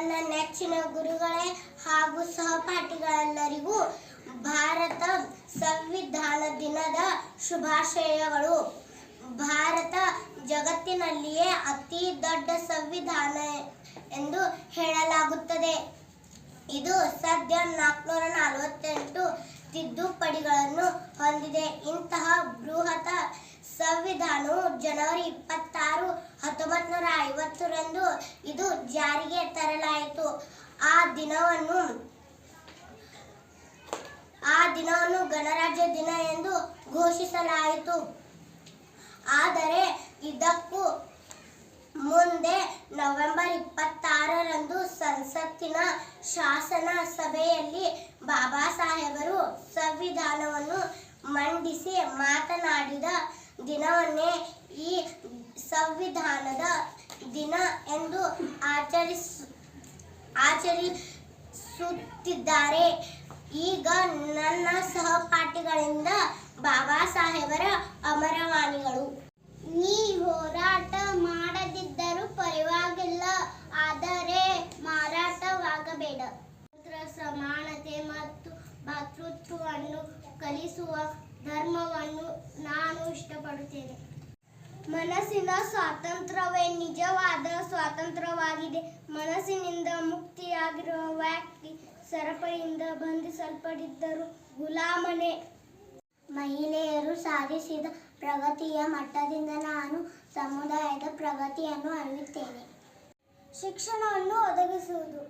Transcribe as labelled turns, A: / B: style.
A: ನನ್ನ ನೆಚ್ಚಿನ ಗುರುಗಳೇ ಹಾಗೂ ಸಹಪಾಠಿಗಳೆಲ್ಲರಿಗೂ ಭಾರತ ಸಂವಿಧಾನ ದಿನದ ಶುಭಾಶಯಗಳು. ಭಾರತ ಜಗತ್ತಿನಲ್ಲಿಯೇ ಅತಿ ದೊಡ್ಡ ಸಂವಿಧಾನ ಎಂದು ಹೇಳಲಾಗುತ್ತದೆ. ಇದು ಸದ್ಯ ನಾಲ್ಕುನೂರ ನಲವತ್ತೆಂಟು ತಿದ್ದುಪಡಿಗಳನ್ನು ಹೊಂದಿದೆ. ಇಂತಹ ಬೃಹತ್ ಸಂವಿಧಾನವು ಜನವರಿ ಇಪ್ಪತ್ತಾರು ನೂರ ಐವತ್ತರಂದು ಇದು ಜಾರಿಗೆ ತರಲಾಯಿತು. ಆ ದಿನವನ್ನು ಆ ದಿನವನ್ನು ಗಣರಾಜ್ಯ ದಿನ ಎಂದು ಘೋಷಿಸಲಾಯಿತು. ಆದರೆ ಇದಕ್ಕೂ ಮುಂದೆ ನವೆಂಬರ್ ಇಪ್ಪತ್ತಾರರಂದು ಸಂಸತ್ತಿನ ಶಾಸನ ಸಭೆಯಲ್ಲಿ ಬಾಬಾ ಸಾಹೇಬರು ಸಂವಿಧಾನವನ್ನು ಮಂಡಿಸಿ ಮಾತನಾಡಿದ ದಿನವನ್ನೇ ಈ ಸಂವಿಧಾನದ ದಿನ ಎಂದು ಆಚರಿಸ, ಆಚರಿಸುತ್ತಿದ್ದಾರೆ. ಈಗ ನನ್ನ ಸಹಪಾಠಿಗಳಿಂದ ಬಾಬಾ ಸಾಹೇಬರ ಅಮರವಾಣಿಗಳು. ನೀ ಹೋರಾಟ ಮಾಡದಿದ್ದರೂ ಪರವಾಗಿಲ್ಲ, ಆದರೆ ಮಾರಾಟವಾಗಬೇಡ. ಸಮಾನತೆ ಮತ್ತು ಭಾತೃತ್ವವನ್ನು ಕಲಿಸುವ ಧರ್ಮವನ್ನು ಇಷ್ಟಪಡುತ್ತೇನೆ ಮನಸ್ಸಿನ ಸ್ವಾತಂತ್ರ್ಯವೇ ನಿಜವಾದ ಸ್ವಾತಂತ್ರ್ಯವಾಗಿದೆ. ಮನಸ್ಸಿನಿಂದ ಮುಕ್ತಿಯಾಗಿರುವ ವ್ಯಕ್ತಿ ಸರಪಳಿಯಿಂದ ಬಂಧಿಸಲ್ಪಟ್ಟಿದ್ದರು. ಗುಲಾಮನೆ, ಮಹಿಳೆಯರು ಸಾಧಿಸಿದ ಪ್ರಗತಿಯ ಮಟ್ಟದಿಂದ ನಾನು ಸಮುದಾಯದ ಪ್ರಗತಿಯನ್ನು ಅರಿಯುತ್ತೇನೆ. ಶಿಕ್ಷಣವನ್ನು ಒದಗಿಸುವುದು.